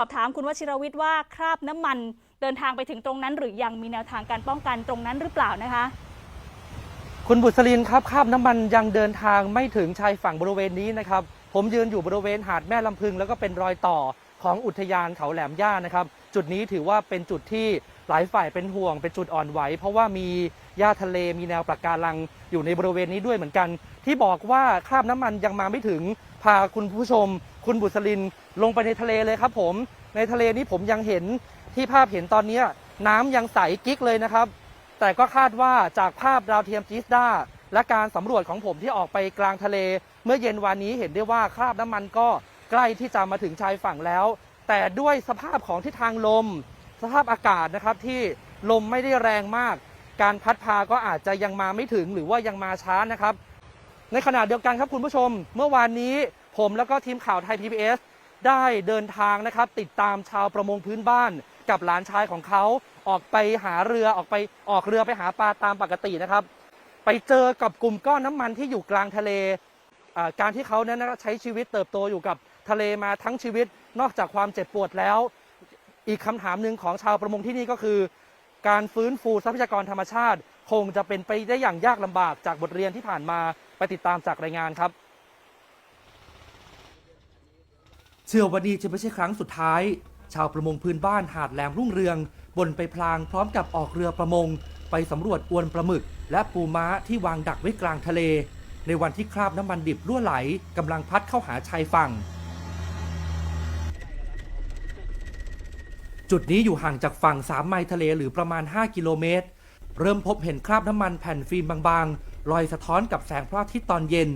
สอบถามคุณวชิรวิทย์ว่าคราบน้ำมันเดินทางไปถึงตรงนั้น หรือยังมีแนวทางการป้องกันตรงนั้นหรือเปล่านะคะ คุณบุษรินครับคราบน้ำมันยังเดินทางไม่ถึงชายฝั่งบริเวณนี้นะครับ ผมยืนอยู่บริเวณหาดแม่ลำพึง แล้วก็เป็นรอยต่อของอุทยานเขาแหลมย่านะครับ จุดนี้ถือว่าเป็นจุดที่หลายฝ่ายเป็นห่วง เป็นจุดอ่อนไหว เพราะว่ามีหญ้าทะเลมีแนวปะการังอยู่ในบริเวณนี้ด้วยเหมือนกัน ที่บอกว่าคราบน้ำมันยังมาไม่ถึงพาคุณผู้ชม คุณบุษรินลงไปในทะเลเลยครับผมในทะเลนี้ผมยังเห็นที่ภาพเห็นตอนนี้น้ำยังใสกิ๊กเลยนะครับ แต่ก็คาดว่าจากภาพดาวเทียมจิสดาและการสำรวจของผมที่ออกไปกลางทะเล เมื่อเย็นวานนี้เห็นได้ว่าคราบน้ำมันก็ใกล้ที่จะมาถึงชายฝั่งแล้ว แต่ด้วยสภาพของทิศทางลม สภาพอากาศนะครับที่ลมไม่ได้แรงมาก การพัดพาก็อาจจะยังมาไม่ถึงหรือว่ายังมาช้านะครับ ในขณะเดียวกันครับคุณผู้ชม เมื่อวานนี้ ผมแล้วก็ทีมข่าวไทย PBS ได้เดินทางนะครับ ติดตามชาวประมงพื้นบ้าน กับหลานชายของเขาออกไปหาเรือออกไปออกเรือไปหาปลาตามปกตินะครับ ไปเจอกับกลุ่มก้อนน้ำมันที่อยู่กลางทะเลการที่เขานั้นใช้ชีวิตเติบโตอยู่กับทะเลมาทั้งชีวิตนอกจากความเจ็บปวดแล้ว อีกคำถามหนึ่งของชาวประมงที่นี่ก็คือ การฟื้นฟูทรัพยากรธรรมชาติ คงจะเป็นไปได้อย่างยากลำบากจากบทเรียนที่ผ่านมาไปติดตามจากรายงานครับ เชื่อว่านี่จะไม่ใช่ครั้งสุดท้าย ชาวประมงพื้นบ้านหาดแหลมรุ่งเรืองบนไปพลางพร้อมกับออกเรือประมง ไปสำรวจอวนปลาหมึก และปูม้าที่วางดักไว้กลางทะเล ในวันที่คราบน้ำมันดิบรั่วไหลกำลังพัดเข้าหาชายฝั่ง จุดนี้อยู่ห่างจากฝั่ง 3 ไมล์ทะเลหรือประมาณ 5 กิโลเมตร เริ่มพบเห็นคราบน้ำมันแผ่นฟิล์มบางๆลอยสะท้อนกับแสงพระอาทิตย์ตอนเย็น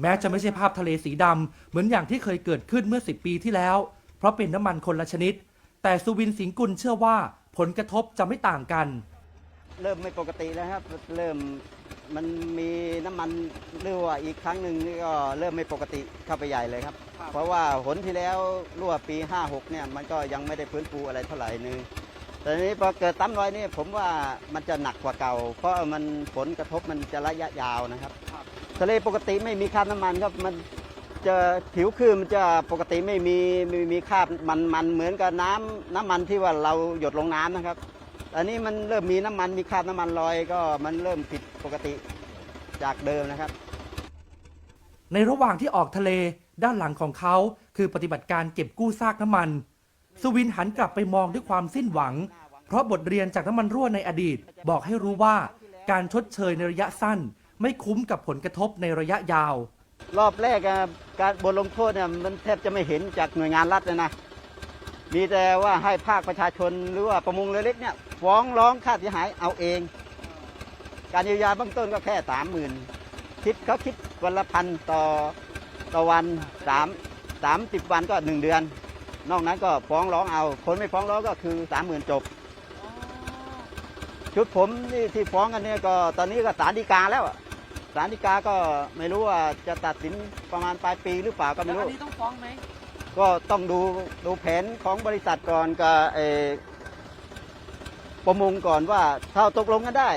แม้จะไม่ใช่ภาพทะเลสีดำเหมือนอย่างที่เคยเกิดขึ้นเมื่อ 10 ปีที่แล้ว เพราะเป็นน้ำมันคนละชนิด แต่สุวินสิงกุลเชื่อว่าผลกระทบจะไม่ต่างกัน เริ่มไม่ปกติแล้วครับ เริ่มมันมีน้ำมันรั่วอีกครั้งหนึ่งนี่ก็เริ่มไม่ปกติเข้าไปใหญ่เลยครับเพราะว่าหนที่แล้วรั่วปี 56 เนี่ยมันก็ยังไม่ได้ฟื้นฟูอะไรเท่าไหร่นึงแต่ทีนี้พอเกิดตั้มรอยนี่ผมว่ามันจะหนักกว่าเก่า เพราะมันผลกระทบมันจะระยะยาวนะครับ ทะเลปกติไม่มีคราบน้ำมันครับมันจะผิวคลื่นมันจะปกติไม่มีไม่มีคราบมันมันเหมือนกับน้ำน้ำมันที่ว่าเราหยดลงน้ำนะครับ อันนี้มันเริ่มมีน้ำมันมีคราบน้ำมันลอยก็มันเริ่มผิดปกติจากเดิมนะครับ ในระหว่างที่ออกทะเลด้านหลังของเขาคือปฏิบัติการเก็บกู้ซากน้ำมัน สุวินหันกลับไปมองด้วยความสิ้นหวัง เพราะบทเรียนจากน้ำมันรั่วในอดีต บอกให้รู้ว่าการชดเชยในระยะสั้น ไม่คุ้มกับผลกระทบในระยะยาว รอบแรกอะการบทลงโทษเนี่ยมันแทบจะไม่เห็นจากหน่วยงานรัฐเลยนะ มีแต่ว่าให้ภาคประชาชนหรือว่าประมงเรือเล็กเนี่ยฟ้องร้องค่าเสียหายเอาเอง การเยียวยาเบื้องต้นก็แค่สามหมื่นคิดเขาคิดวันละพันต่อต่อวันสามสามสิบวันก็หนึ่งเดือน นอกนั้นก็ฟ้องร้องเอา คนไม่ฟ้องร้องก็คือสามหมื่นจบ ชุดผมนี่ที่ฟ้องกันเนี่ยก็ตอนนี้ก็ศาลฎีกาแล้วอะศาลฎีกาก็ไม่รู้ว่าจะตัดสินประมาณปลายปีหรือเปล่าก็ไม่รู้ต้องฟ้องไหมก็ต้องดูดูแผนของบริษัทก่อนกับเออประมงก่อนว่าถ้าตกลงกันได้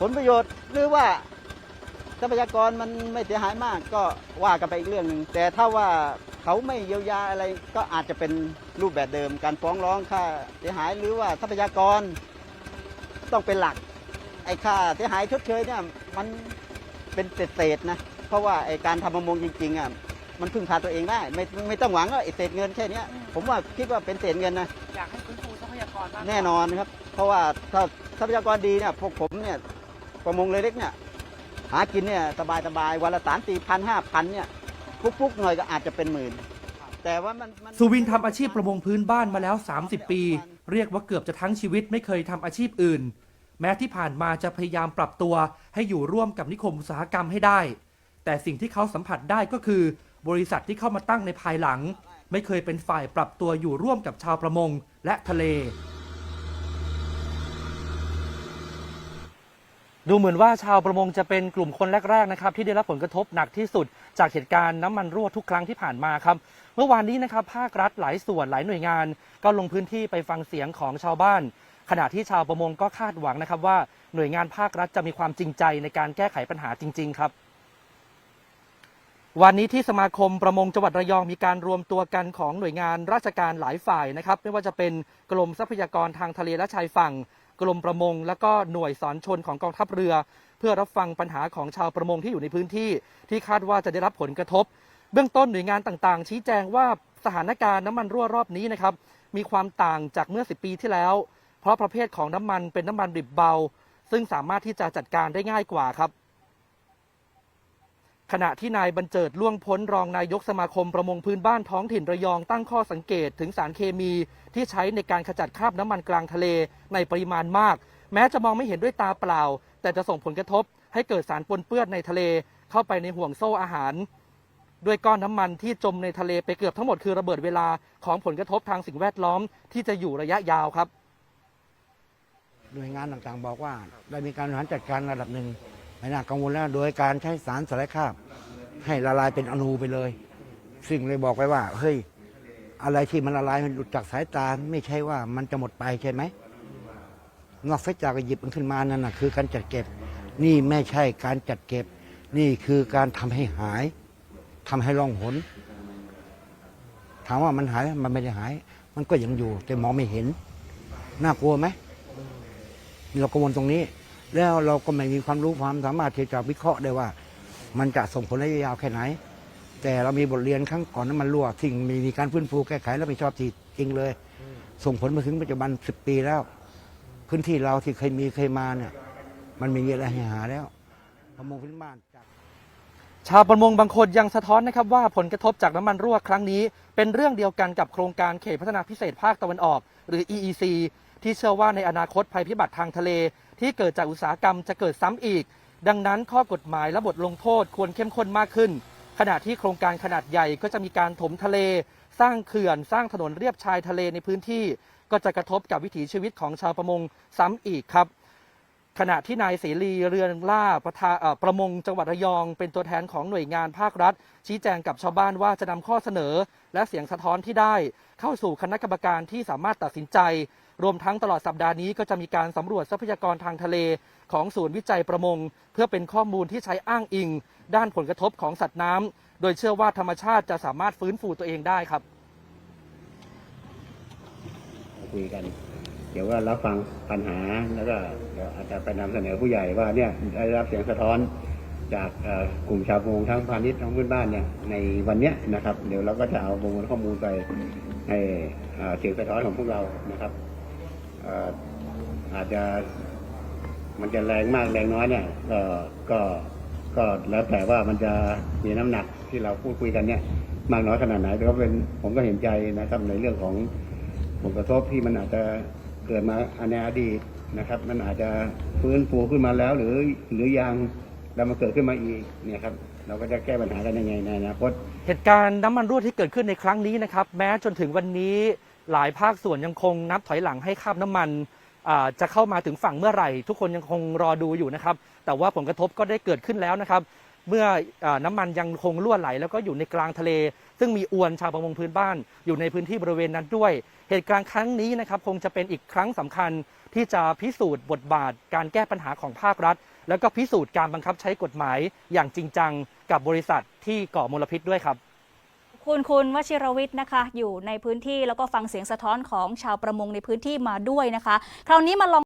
ผลประโยชน์หรือว่าทรัพยากรมันไม่เสียหายมาก ก็ว่ากันไปอีกเรื่องหนึ่งแต่ถ้าว่าเขาไม่เยียวยาอะไรก็อาจจะเป็นรูปแบบเดิม การฟ้องร้องค่าเสียหายหรือว่าทรัพยากร ต้องเป็นหลัก ไอ้ค่าเสียหายชดเชยเนี่ยมันเป็นเศษๆนะ เพราะว่าไอ้การทำประมงจริงๆอะมันพึ่งพาตัวเองได้ ไม่ไม่ต้องหวังว่าไอ้เศษเงินแค่เนี้ย ผมว่าคิดว่าเป็นเศษเงินนะอยากให้ฟื้นฟูทรัพยากรแน่นอนครับ เพราะว่าถ้าทรัพยากรดีเนี่ยพวกผมเนี่ยประมงเรือเล็กเนี่ยหากินเนี่ยสบายสบายๆวันละสามสี่พันห้าพันเนี่ยฟุกๆหน่อยก็อาจจะเป็นหมื่น แต่ว่ามันมัสุวินทำอาชีพประมงพื้นบ้านมาแล้ว 30 ปี เรียกว่าเกือบจะทั้งชีวิตไม่เคยทำอาชีพอื่น แม้ที่ผ่านมาจะพยายามปรับตัวให้อยู่ร่วมกับนิคมอุตสาหกรรมให้ได้ แต่สิ่งที่เขาสัมผัสได้ก็คือ บริษัทที่เข้ามาตั้งในภายหลัง ไม่เคยเป็นฝ่ายปรับตัวอยู่ร่วมกับชาวประมงและทะเล ดูเหมือนว่าชาวประมงจะเป็นกลุ่มคนแรกๆนะครับที่ได้รับผลกระทบหนักที่สุด จากเหตุการณ์น้ำมันรั่วทุกครั้งที่ผ่านมาครับ เมื่อวานนี้นะครับภาครัฐหลายส่วนหลายหน่วยงาน ก็ลงพื้นที่ไปฟังเสียงของชาวบ้าน ขณะที่ชาวประมงก็คาดหวังนะครับว่าหน่วยงานภาครัฐจะมีความจริงใจในการแก้ไขปัญหาจริง ๆ ครับ วันนี้ที่สมาคมประมงจังหวัดระยองมีการรวมตัวกันของหน่วยงานราชการหลายฝ่ายนะครับ ไม่ว่าจะเป็นกรมทรัพยากรทางทะเลและชายฝั่ง กรมประมง และก็หน่วยสอนชนของกองทัพเรือ เพื่อรับฟังปัญหาของชาวประมงที่อยู่ในพื้นที่ ที่คาดว่าจะได้รับผลกระทบ เบื้องต้นหน่วยงานต่างๆ ชี้แจงว่าสถานการณ์น้ำมันรั่วรอบนี้นะครับมีความต่างจากเมื่อ 10 ปีที่แล้ว เพราะประเภทของน้ำมันเป็นน้ำมันดิบเบา ซึ่งสามารถที่จะจัดการได้ง่ายกว่าครับ ขณะที่นายบรรเจิดล่วงพ้นรองนายกสมาคมประมงพื้นบ้านท้องถิ่นระยองตั้งข้อสังเกตถึงสารเคมีที่ใช้ในการขจัดคราบน้ำมันกลางทะเลในปริมาณมาก แม้จะมองไม่เห็นด้วยตาเปล่า แต่จะส่งผลกระทบ ให้เกิดสารปนเปื้อนในทะเลเข้าไปในห่วงโซ่อาหารด้วยก้อนน้ำมันที่จมในทะเลไปเกือบทั้งหมดคือระเบิดเวลาของผลกระทบทางสิ่งแวดล้อมที่จะอยู่ระยะยาวครับ หน่วยงานต่างๆ บอกว่า ได้มีการบริหารจัดการระดับหนึ่งไม่น่ากังวลแล้วโดยการใช้สารสลายคราบ ให้ละลายเป็นอนูไปเลย ซึ่งเลยบอกไปว่า เฮ้ย อะไรที่มันละลายมันหลุดจากสายตาไม่ใช่ว่ามันจะหมดไปใช่ไหมนอกจากหยิบมันขึ้นมานั่นนะคือการจัดเก็บ นี่ไม่ใช่การจัดเก็บ นี่คือการทำให้หายทำให้ล่องหนถามว่ามันหายมมันไม่ได้หาย มันก็ยังอยู่แต่มองไม่เห็น น่ากลัวไหม เรากังวลตรงนี้ แล้วเราก็ไม่มีความรู้ความสามารถที่จะวิเคราะห์ได้ว่า มันจะส่งผลระยะยาวแค่ไหน แต่เรามีบทเรียนครั้งก่อนนั้นมันรั่วทิ้งมีมีการฟื้นฟูแก้ไขแล้วไม่ชอบที่จริงเลย ส่งผลมาถึงปัจจุบันสิบปีแล้ว พื้นที่เราที่เคยมีเคยมาเนี่ยมันม่มีอะไรให้หาแล้วประมงพื้นบ้านจากชาวประมงบางคนยังสะท้อนนะครับว่าผลกระทบจากน้ำมันรั่วครั้งนี้ เป็นเรื่องเดียวกันกับโครงการเขตพัฒนาพิเศษภาคตะวันออก หรือ EEC ที่เชื่อว่าในอนาคตภัยพิบัติทางทะเล ที่เกิดจากอุตสาหกรรมจะเกิดซ้ำอีก ดังนั้นข้อกฎหมายและบทลงโทษควรเข้มข้นมากขึ้น ขณะที่โครงการขนาดใหญ่ก็จะมีการถมทะเล สร้างเขื่อน สร้างถนนเรียบชายทะเลในพื้นที่ ก็จะกระทบกับวิถีชีวิตของชาวประมงซ้ำอีกครับขณะที่นายเสรีเรือนล่าประธาประมงจังหวัดระยอง เป็นตัวแทนของหน่วยงานภาครัฐ ชี้แจงกับชาวบ้านว่าจะนำข้อเสนอ และเสียงสะท้อนที่ได้ เข้าสู่คณะกรรมการที่สามารถตัดสินใจ รวมทั้งตลอดสัปดาห์นี้ก็จะมีการสำรวจทรัพยากรทางทะเลของศูนย์วิจัยประมง เพื่อเป็นข้อมูลที่ใช้อ้างอิง ด้านผลกระทบของสัตว์น้ำโดยเชื่อว่าธรรมชาติจะสามารถฟื้นฟูตัวเองได้ครับคุยกัน เดี๋ยวว่ารับฟังปัญหาแล้วก็เดี๋ยวอาจจะไปนำเสนอผู้ใหญ่ว่าเนี่ยได้รับเสียงสะท้อนจากกลุ่มชาวประมงทั้งพาณิชย์ทั้งพื้นบ้านเนี่ยในวันเนี้ยนะครับ เดี๋ยวเราก็จะเอาประมวลข้อมูลไปให้เอ่อเสียงสะท้อนของพวกเรานะครับ อาจจะมันจะแรงมากแรงน้อยเนี่ยก็ก็ก็แล้วแต่ว่ามันจะมีน้ำหนักที่เราพูดคุยกันเนี่ย มากน้อยขนาดไหนแต่ก็เป็นผมก็เห็นใจนะครับในเรื่องของผลกระทบที่มันอาจจะเกิดมาในอดีตนะครับ มันอาจจะฟื้นฟูขึ้นมาแล้ว หรือหรือยังแล้วมันเกิดขึ้นมาอีกเนี่ยครับเราก็จะแก้ปัญหากันยังไงในอนาคตเหตุการณ์น้ำมันรั่วที่เกิดขึ้นในครั้งนี้นะครับ แม้จนถึงวันนี้ หลายภาคส่วนยังคงนับถอยหลังให้คาบน้ำมันจะเข้ามาถึงฝั่งเมื่อไหร่ ทุกคนยังคงรอดูอยู่นะครับ แต่ว่าผลกระทบก็ได้เกิดขึ้นแล้วนะครับ เมื่ออน้ำมันยังคงรั่วไหล แล้วก็อยู่ในกลางทะเล ซึ่งมีอวนชาวประมงพื้นบ้าน อยู่ในพื้นที่บริเวณนั้นด้วย เหตุการณ์ครั้งนี้นะครับคงจะเป็นอีกครั้งสำคัญที่จะพิสูจน์บทบาท การแก้ปัญหาของภาครัฐ แล้วก็พิสูจน์การบังคับใช้กฎหมายอย่างจริงจังกับบริษัทที่ก่อมลพิษด้วยครับ คุณคุณวชิรวิทย์นะคะ อยู่ในพื้นที่แล้วก็ฟังเสียงสะท้อนของชาวประมงในพื้นที่มาด้วยนะคะ คราวนี้มาลอง